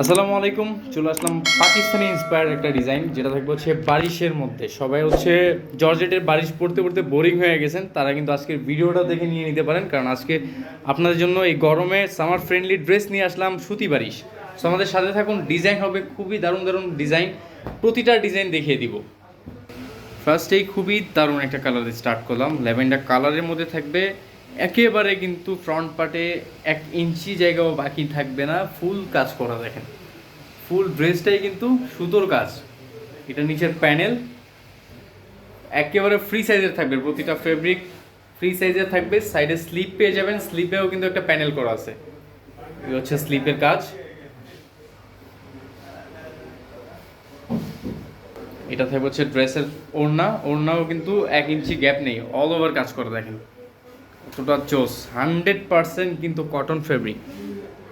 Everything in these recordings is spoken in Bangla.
আসসালামু আলাইকুম, চলে আসলাম পাকিস্তানি ইন্সপায়ার একটা ডিজাইন যেটা থাকবে হচ্ছে বারিশের মধ্যে। সবাই হচ্ছে জর্জেটের বারিশ পড়তে পড়তে বোরিং হয়ে গেছেন, তারা কিন্তু আজকের ভিডিওটা দেখে নিয়ে নিতে পারেন, কারণ আজকে আপনাদের জন্য এই গরমে সামার ফ্রেন্ডলি ড্রেস নিয়ে আসলাম সুতি বারিশ। সো আমাদের সাথে থাকুন ডিজাইন হবে খুবই দারুণ দারুণ ডিজাইন প্রতিটা ডিজাইন দেখিয়ে দিব। ফার্স্টেই খুবই দারুণ একটা কালার স্টার্ট করলাম ল্যাভেন্ডার কালারের মধ্যে থাকবে একেবারে কিন্তু ফ্রন্ট পার্টে এক ইঞ্চি জায়গাও বাকি থাকবে না ফুল কাজ করা দেখেন। ফুল ড্রেসটাই কিন্তু সুতোর কাজ। এটা নিচের প্যানেল একেবারে ফ্রি সাইজের থাকবে প্রতিটা ফেব্রিক ফ্রি সাইজের থাকবে। সাইডে স্লিপ পেয়ে যাবেন স্লিপেও কিন্তু একটা প্যানেল করা আছে। এই হচ্ছে স্লিপের কাজ। এটা থাকবে হচ্ছে ড্রেসের ওড়না। ওড়নাও কিন্তু এক ইঞ্চি গ্যাপ নেই অল ওভার কাজ করে দেখেন। কতটা চোস হান্ড্রেড পার্সেন্ট কিন্তু cotton fabric.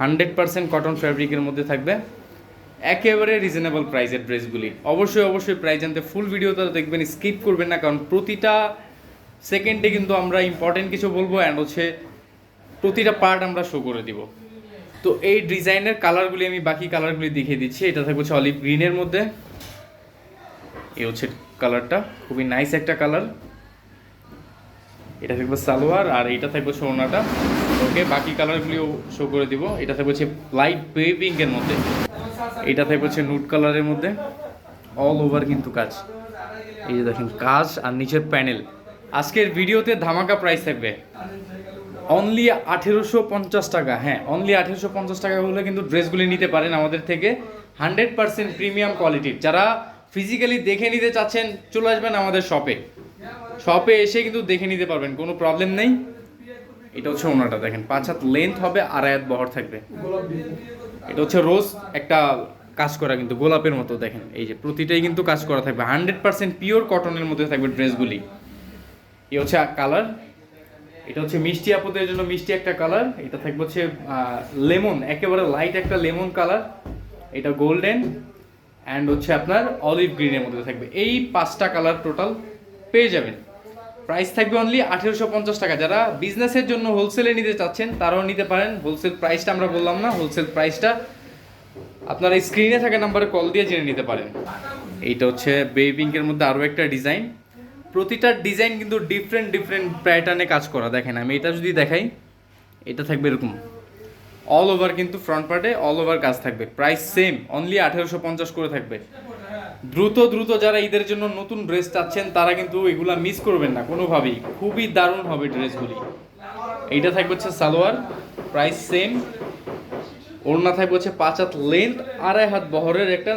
Hundred percent cotton ফেব্রিকের মধ্যে থাকবে একেবারে রিজনেবল প্রাইসের ড্রেসগুলি। অবশ্যই অবশ্যই প্রাইস জানতে ফুল ভিডিওটা দেখবেন স্কিপ করবেন না, কারণ প্রতিটা সেকেন্ডে কিন্তু আমরা ইম্পর্টেন্ট কিছু বলব অ্যান্ড হচ্ছে প্রতিটা পার্ট আমরা শো করে দিব। তো এই ডিজাইনের কালারগুলি আমি বাকি কালারগুলি দেখিয়ে দিচ্ছি। এটা থাকবে হচ্ছে অলিভ গ্রিনের মধ্যে। এই হচ্ছে কালারটা খুবই নাইস একটা কালার এটা থাকবে সালোয়ার আর এটা থাকবে ওড়নাটা ওকে, বাকি কালারগুলিও শো করে দিব। এটা থাকবে হচ্ছে লাইট বেবি পিঙ্কের মধ্যে। এটা থাকবে হচ্ছে নুট কালারের মধ্যে। অল ওভার কিন্তু কাজ। এই যে দেখেন, কাজ আর নিচের প্যানেল আজকের ভিডিওতে ধামাকা প্রাইস থাকবে। অনলি আঠেরোশো পঞ্চাশ টাকা। হ্যাঁ অনলি আঠেরোশো পঞ্চাশ টাকা হলে কিন্তু ড্রেসগুলি নিতে পারেন আমাদের থেকে। হান্ড্রেড পার্সেন্ট প্রিমিয়াম কোয়ালিটির যারা ফিজিক্যালি দেখে নিতে চাচ্ছেন, চলে আসবেন আমাদের শপে শপে এসে কিন্তু দেখে নিতে পারবেন, কোনো প্রবলেম নেই। এটা হচ্ছে ওনাটা, দেখেন, পাঁচ হাত লেন্থ হবে, আড়াই হাত বহর থাকবে। এটা হচ্ছে রোজ একটা কাজ করা কিন্তু গোলাপের মতো, দেখেন, এই যে প্রতিটাই কিন্তু কাজ করা থাকবে। হান্ড্রেড পার্সেন্ট পিওর কটনের মধ্যে থাকবে ড্রেসগুলি এই হচ্ছে কালার এটা হচ্ছে মিষ্টি আপদের জন্য মিষ্টি একটা কালার এটা থাকবে হচ্ছে লেমন একেবারে লাইট একটা লেমন কালার এটা গোল্ডেন অ্যান্ড হচ্ছে আপনার অলিভ গ্রিনের মধ্যে থাকবে। এই পাঁচটা কালার টোটাল পেয়ে যাবেন। প্রাইস থাকবে অনলি আঠেরোশো পঞ্চাশ টাকা। যারা বিজনেসের জন্য হোলসেলে নিতে চাচ্ছেন, তারাও নিতে পারেন। হোলসেল প্রাইসটা আমরা বললাম না। হোলসেল প্রাইসটা আপনারা স্ক্রিনে থাকা নাম্বারে কল দিয়ে জেনে নিতে পারেন। এইটা হচ্ছে বেবি পিঙ্কের মধ্যে আরও একটা ডিজাইন প্রতিটা ডিজাইন কিন্তু ডিফারেন্ট ডিফারেন্ট প্যাটার্নে কাজ করা। দেখেন, আমি এটা যদি দেখাই, এটা থাকবে এরকম। অল ওভার কিন্তু ফ্রন্ট পার্টে অল ওভার কাজ থাকবে। প্রাইস সেম অনলি আঠেরোশো পঞ্চাশ করে থাকবে। দ্রুত দ্রুত যারা ঈদের জন্য নতুন ড্রেস চাচ্ছেন তারা কিন্তু এগুলা মিস করবেন না কোনোভাবেই। খুবই দারুণ হবে ড্রেসগুলি এইটা থাকবে হচ্ছে সালোয়ার প্রাইস সেম ওড়না থাকবে হচ্ছে পাঁচ হাত লেন্থ আড়াই হাত বহরের একটা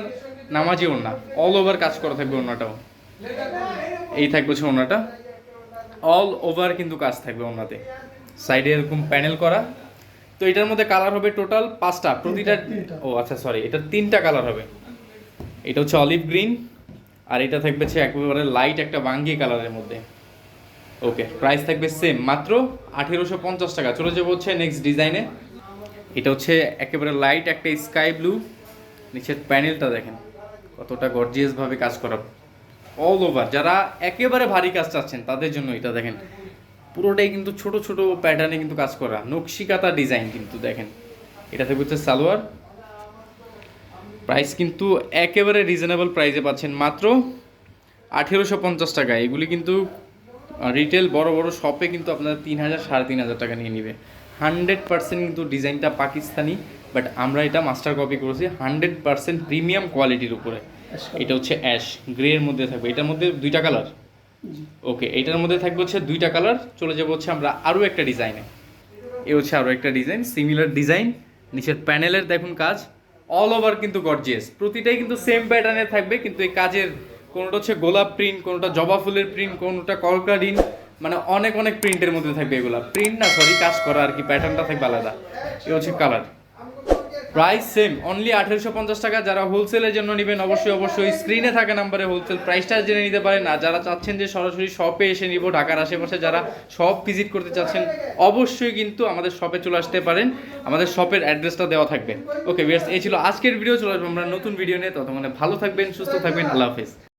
নামাজি ওড়না। অল ওভার কাজ করা থাকবে ওড়নাটাও। এই থাকবে হচ্ছে ওড়নাটা। অল ওভার কিন্তু কাজ থাকবে ওড়নাতে। সাইডে এরকম প্যানেল করা। তো এটার মধ্যে কালার হবে টোটাল পাঁচটা। প্রতিটা ও আচ্ছা সরি এটার তিনটা কালার হবে। এটা হচ্ছে অলিভ গ্রিন, আর এটা থাকবে হচ্ছে একেবারে লাইট একটা বাঙ্গি কালারের মধ্যে। ওকে প্রাইস থাকবে সেম মাত্র আঠেরোশো পঞ্চাশ টাকা। চলে যাব হচ্ছে নেক্সট ডিজাইনে এটা হচ্ছে একেবারে লাইট একটা স্কাই ব্লু নিচের প্যানেলটা দেখেন, কতটা গর্জিয়াসভাবে কাজ করা। অল ওভার যারা একেবারে ভারী কাজ চাচ্ছেন, তাদের জন্য এটা দেখেন। পুরোটাই কিন্তু ছোট ছোট প্যাটার্নে কিন্তু কাজ করা। নকশিকাতা ডিজাইন কিন্তু দেখেন। এটা থাকবে হচ্ছে সালোয়ার। প্রাইস কিন্তু একেবারে রিজনেবল প্রাইসে পাচ্ছেন মাত্র আঠেরোশো পঞ্চাশ টাকা। এগুলি কিন্তু রিটেল বড় বড় শপে কিন্তু আপনার তিন হাজার সাড়ে তিন হাজার টাকা নিয়ে নেবে। হান্ড্রেড পার্সেন্ট কিন্তু ডিজাইনটা পাকিস্তানি বাট আমরা এটা মাস্টার কপি করেছি হান্ড্রেড পার্সেন্ট প্রিমিয়াম কোয়ালিটির উপরে। এটা হচ্ছে অ্যাশ গ্রে এর মধ্যে থাকবে। এটার মধ্যে দুইটা কালার ওকে এটার মধ্যে থাকবে হচ্ছে দুইটা কালার চলে যাব হচ্ছে আমরা আরও একটা ডিজাইনে এ হচ্ছে আরও একটা ডিজাইন সিমিলার ডিজাইন নিচের প্যানেলের দেখুন কাজ। অল ওভার কিন্তু গর্জিয়াস প্রতিটাই কিন্তু সেম প্যাটার্নে থাকবে, কিন্তু এই কাজের কোনোটা হচ্ছে গোলাপ প্রিন্ট কোনোটা জবা ফুলের প্রিন্ট কোনোটা কলকা ডিন মানে অনেক অনেক প্রিন্টের মধ্যে থাকবে এগুলা। প্রিন্ট না সরি কাজ করা আর কি প্যাটার্নটা থাকবে আলাদা। এ হচ্ছে কালার প্রাইস সেম অনলি আঠেরোশো পঞ্চাশ টাকা। যারা হোলসেলের জন্য নেবেন, অবশ্যই অবশ্যই স্ক্রিনে থাকা নাম্বারে হোলসেল প্রাইসটা জেনে নিতে পারেন। আর যারা চাচ্ছেন যে সরাসরি শপে এসে নিব, ঢাকার আশেপাশে যারা শপ ভিজিট করতে চাচ্ছেন, অবশ্যই কিন্তু আমাদের শপে চলে আসতে পারেন। আমাদের শপের অ্যাড্রেসটা দেওয়া থাকবে। ওকে বিয়ার্স এই ছিল আজকের ভিডিও চলে আসব আমরা নতুন ভিডিও নিয়ে। ততক্ষণে ভালো থাকবেন, সুস্থ থাকবেন, আল্লাহ হাফেজ।